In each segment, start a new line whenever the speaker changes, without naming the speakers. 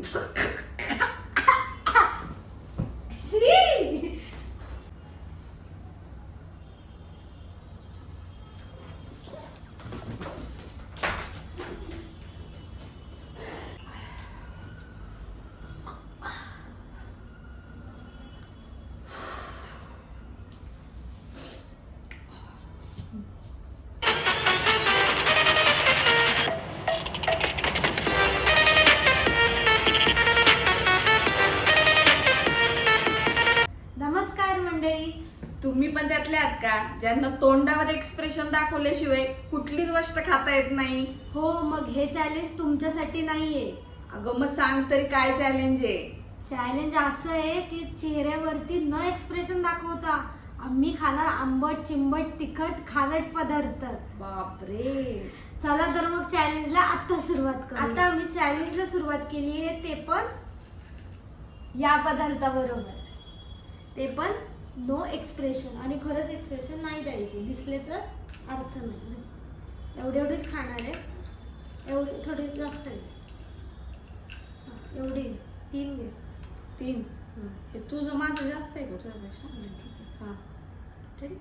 ハハハハ! का? ज्यांना तोंडावर एक्सप्रेशन दाखवल्याशिवाय कुठलीच गोष्ट खाता येत नाही.
हो मग हे चॅलेंज तुमच्यासाठी नाहीये.
अगं मग सांग तरी काय चॅलेंज आहे?
चॅलेंज असं आहे की चेहऱ्यावरती न एक्सप्रेशन दाखवता आम्ही खाणार आंबट चिंबट तिखट खारट पदार्थ.
बापरे.
चला तर मग चॅलेंजला आता सुरुवात करू. आता आम्ही चॅलेंजला सुरुवात केली आहे ते पण या पदार्थाबरोबर. ते पण नो एक्सप्रेशन आणि खरंच एक्सप्रेशन नाही द्यायचे. दिसले तर अर्थ नाही. एवढे एवढेच खाणार आहे. एवढे थोडे जास्त आहे. एवढी. तीन घे.
तीन?
हं.
तुझं माझं जास्त आहे का तुझ्यापेक्षा? हा.
Ready?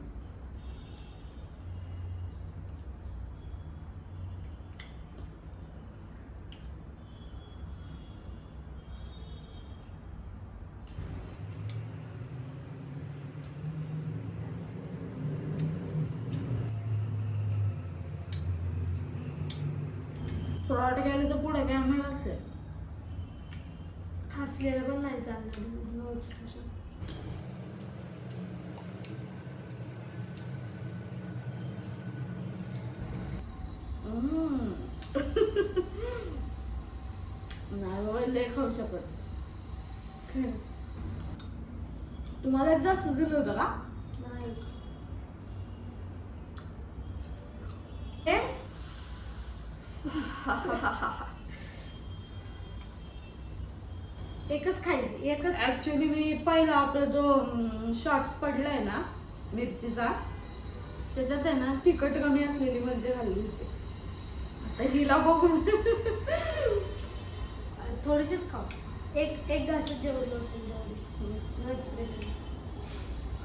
फ्रॉड गेले तर पुढे काय माहिती असेल?
हसलेलं पण नाही चालणार.
नाही बाबा लय खाऊ शकत. तुम्हाला जास्त दिलं होतं का
नाही ए? एकच खायची एकच.
ऍक्च्युली मी पहिला आपला जो शॉर्ट्स पडलाय ना मिरचीचा त्याच्यात आहे ना तिखट कमी असलेली मिरची घालली होती. आता हिला बघून.
थोडीशीच खाऊ. एक एक घास जेवढं असेल.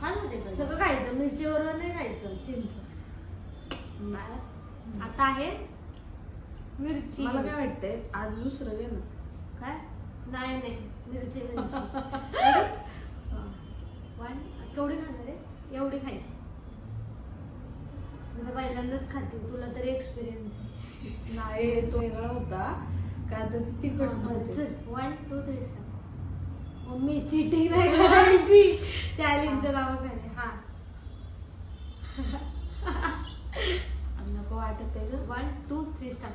खा ना ते सगळं खायचं मिरची बरोबर नाही खायचं चिंच. आता आहे मिरची.
मला काय वाटतंय आज दुसरं घे ना.
काय? नाही नाही. मिरची मिरची. वन केवढी खाणार आहे? एवढी खायची. म्हणजे पहिल्यांदाच खाते. तुला तरी एक्सपिरियन्स आहे.
नाही तो वेगळा होता. काय तर तिखट
one two three star mummy cheating नाही करायची. चॅलेंजच्या नावाखाली. हा.
आणि नको वाटत आहे
वन टू थ्री स्टार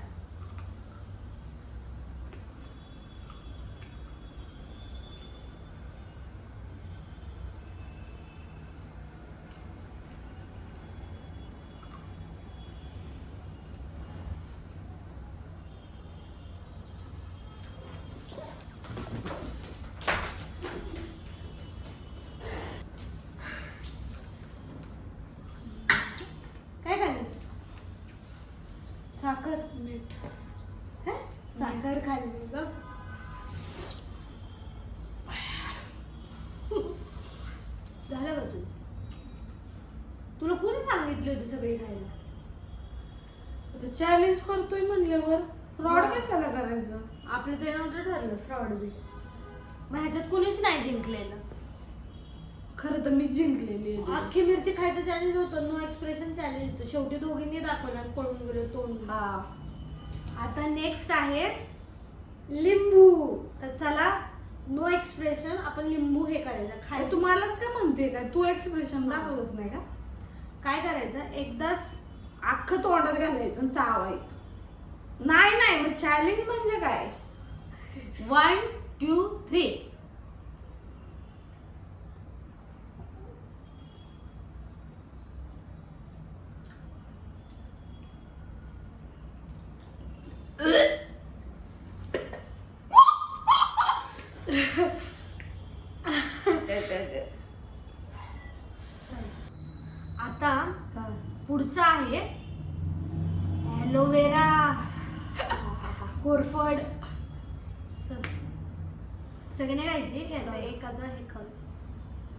काय खाल्लं साखर
मीठ?
साखर खाल्ली बघ. झालं का तू? तुला कोणी सांगितले होते सगळे खायला?
चॅलेंज करतोय म्हणल्यावर फ्रॉड. कशाला करायचं?
आपलं ते नव्हतं ठरलं फ्रॉड बी. मग ह्याच्यात कोणीच नाही जिंकलेलं.
खरं तर मी जिंकलेली आहे.
अख्खी मिरची खायचं चॅलेंज होतं नो एक्सप्रेशन चॅलेंज होतं. शेवटी दोघींनी दाखवलं पळून गेलो तोंड.
हा.
आता नेक्स्ट आहे लिंबू. तर चला नो एक्सप्रेशन आपण लिंबू हे करायचं. खाय
तू मलाच का म्हणते काय तू एक्सप्रेशन दाखवलंच नाही का?
काय करायचं? एकदाच
अख्खं तोंडात घालायचं आणि चावायचं. नाही नाही मग चॅलेंज म्हणजे काय?
वन टू थ्री आता पुढचा आहे ॲलोवेरा कोरफड. सगळ्यांनी खायची? याचं
हा.
एकाचं हे खाऊ.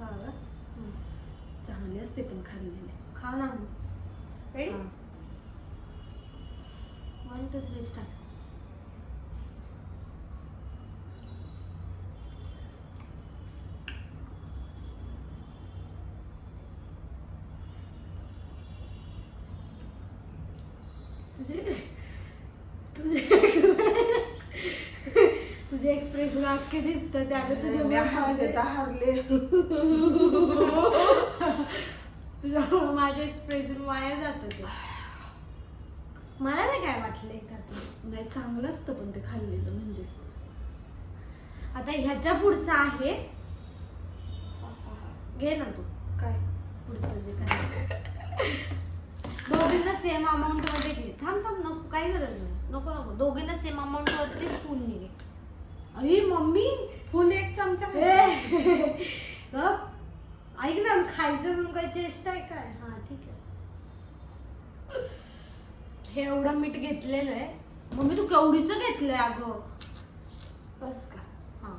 हा? चांगले असते पण खाल्लेले.
खाऊ ना. Ready. One two three start तुझे तुझे तुझे एक्सप्रेशन अख्खे दिसतं त्याला तुझे
मी हारले हारले.
तुझ्यामुळे माझे एक्सप्रेशन वाया जात ते. मला नाही काय वाटलंय का तू
नाही चांगलं असतं पण ते खाल्लेलं म्हणजे.
आता ह्याच्या पुढचं आहे. घे ना तू.
काय?
पुढचं जे काय दोघींना सेम अमाऊंटमध्ये घे. थांब थांब नको काही गरज नाही. नको नको. दोघींना सेम अमाऊंट वरती स्पून घे
अरे मम्मी फुल एक चमचा.
ऐक ना खायचं म्हणून काही चेष्टा आहे काय? हा ठीक आहे. हे एवढं मीठ घेतलेलं आहे. मम्मी तू केवढीच घेतलंय अगं?
बस का?
हा.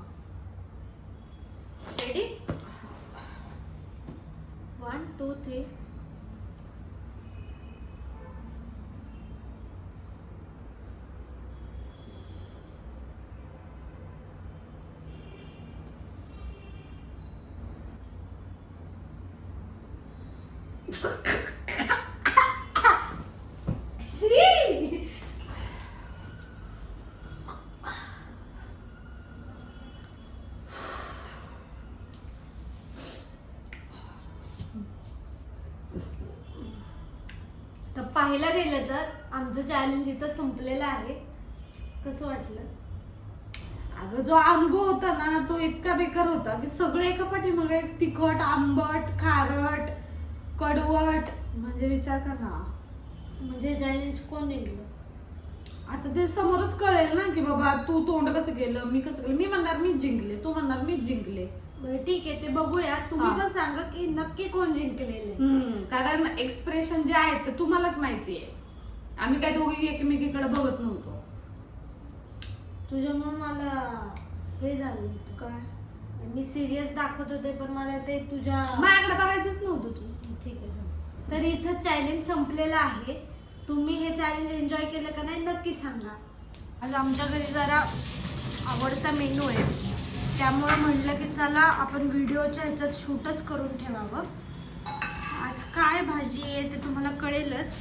रेडी वन टू थ्री तर पाहायला गेलं तर आमचं चॅलेंज इथं संपलेलं आहे. कसं वाटलं?
अगं जो अनुभव होता ना तो इतका बेकार होता की सगळे एका पाठीमागे तिखट आंबट खारट म्हणजे विचार कर ना.
म्हणजे चॅलेंज कोण जिंकलं
आता ते समोरच कळेल ना की बाबा तू तोंड कसं केलं मी कसं केलं? मी म्हणणार मीच जिंकले तू म्हणणार मीच जिंकले.
बरं ठीक आहे ते बघूया. तुम्ही
हा.
पण सांगा की नक्की कोण जिंकलेलं आहे.
कारण एक्सप्रेशन जे आहेत ते तुम्हालाच माहिती आहे. आम्ही काय दोघी एकमेकीकडे बघत नव्हतो.
तुझ्यामुळे मला हे झालं
काय?
मी सिरियस दाखवत होते पण मला ते तुझ्या
माझ्याकडे बघायचंच नव्हतं तू.
ठीक आहे. तर इथं चॅलेंज संपलेलं आहे. तुम्ही हे चॅलेंज एन्जॉय केलं का नाही नक्की सांगा. आज आमच्या घरी जरा आवडता मेनू आहे. त्यामुळं म्हटलं की चला आपण व्हिडिओच्या ह्याच्यात शूटच करून ठेवावं. आज काय भाजी आहे ते तुम्हाला कळेलच.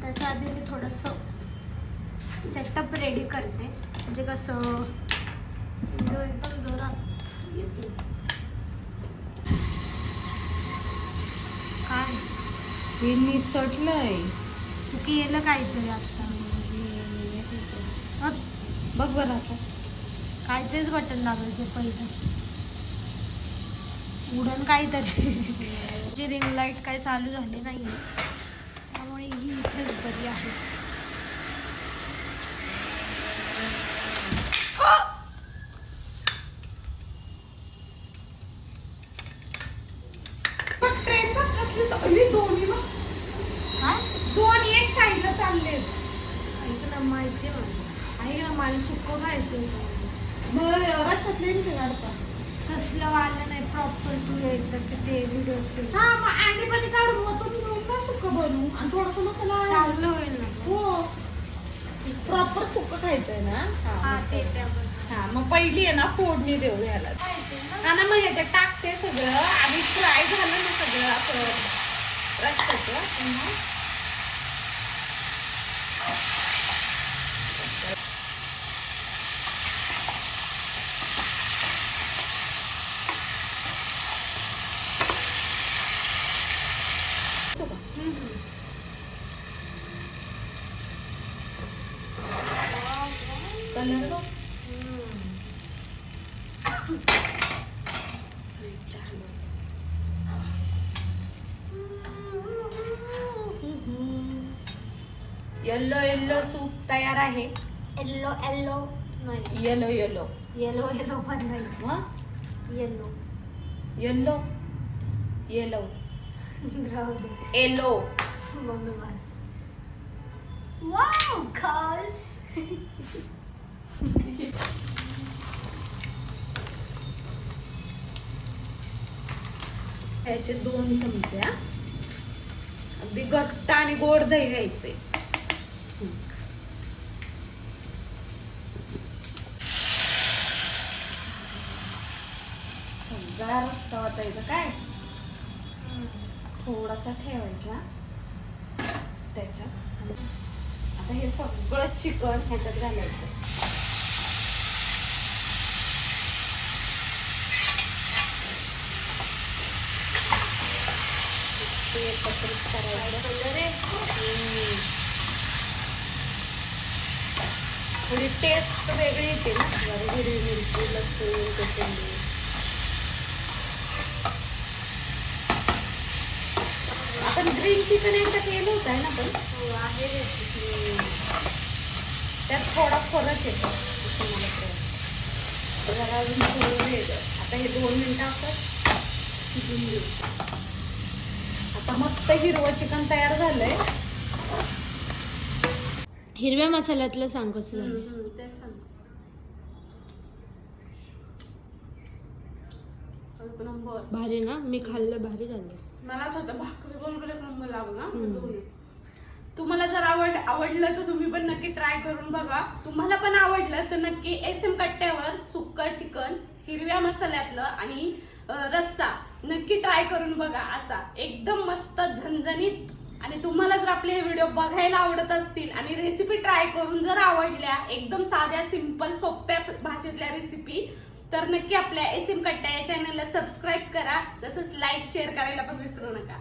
त्याच्या आधी मी थोडंसं सेटअप रेडी करते. म्हणजे कसं व्हिडिओ एकदम जोरात येते काय?
हे निसटलंय
चुकी येलं काहीतरी आता. अप,
बघ बरं आता.
काहीतरीच बटन दाबायचं पहिलं. उडण काहीतरी. जी रिंग लाइट काही चालू झाली नाही त्यामुळे ही इथेच बरी आहे.
ट्रेन दोन एक साईडला चालले.
ऐक ना माहिती आहे ना मला सुक्क खायचं.
मग रशातले ते काढता?
कसलं वालं नाही प्रॉपर तू एकदा ते व्हिडिओ
हा मग अंडी पण काढून मग तुम्ही सुक्क बनवू. आणि थोडासा मसाला
चांगलं होईल ना
हो. प्रॉपर सुक्क खायचंय ना?
हा
हा मग पहिली आहे ना फोडणी देऊ. हा ना मग ह्याच्यात टाकते सगळं. आणि फ्राय झालं ना सगळं असं रश्श्याचं येल्लो येल्लो सूप तयार आहे
येल्लो येल्लो नाही
येलो येलो
येलो येलो पण नाही
मग
येल्लो
येल्लो येलो
राहू दे
येलो
मम्मी बस वाव खास
याचे दोन चमचे अगदी घट्ट आणि गोड दही घ्यायचे. सगळा रस्ता वाचायचा काय? थोडासा ठेवायचा. त्याच्यात. आता हे सगळं चिकन ह्याच्यात घालायचं. एकत्रित करायचं. थोडी टेस्ट वेगळी येते ना हिरवी मिरची लसूण कोथिंबीर आपण ग्रीन चिकन एकदा केलं होतं आहे ना पण
आहे
हम्म. त्यात थोडा फरक येतो असं मला कळलं. जरा अजून थोडं वेगळं आता हे दोन मिनिटं असं शिजून घेऊ आता मस्त हिरवं चिकन तयार झालंय.
हिरव्या मसाल्यातलं सांग कसं झालं?
ते सांग. नंबर.
भारी ना? मी खाल्लं भारी झालं.
मला असं वाटतं भाकरी बरोबर एक नंबर लागला
हम्म.
दोन्ही. तुम्हाला जर आवड आवडलं तर तुम्ही पण नक्की ट्राय करून बघा. तुम्हाला पण आवडलं तर नक्की एस एम कट्ट्यावर सुक्क चिकन हिरव्या मसाल्यातलं आणि रस्सा. नक्की ट्राय करून बघा असा. एकदम मस्त झणझणीत. आणि तुम्हाला जर आपले हे व्हिडिओ बघायला आवडत असतील आणि रेसिपी ट्राय करून जर आवडल्या एकदम साध्या सिंपल सोप्या भाषेतल्या रेसिपी तर नक्की आपल्या एस एम कट्टा या चॅनलला सबस्क्राईब करा. तसंच लाईक शेअर करायला पण विसरू नका.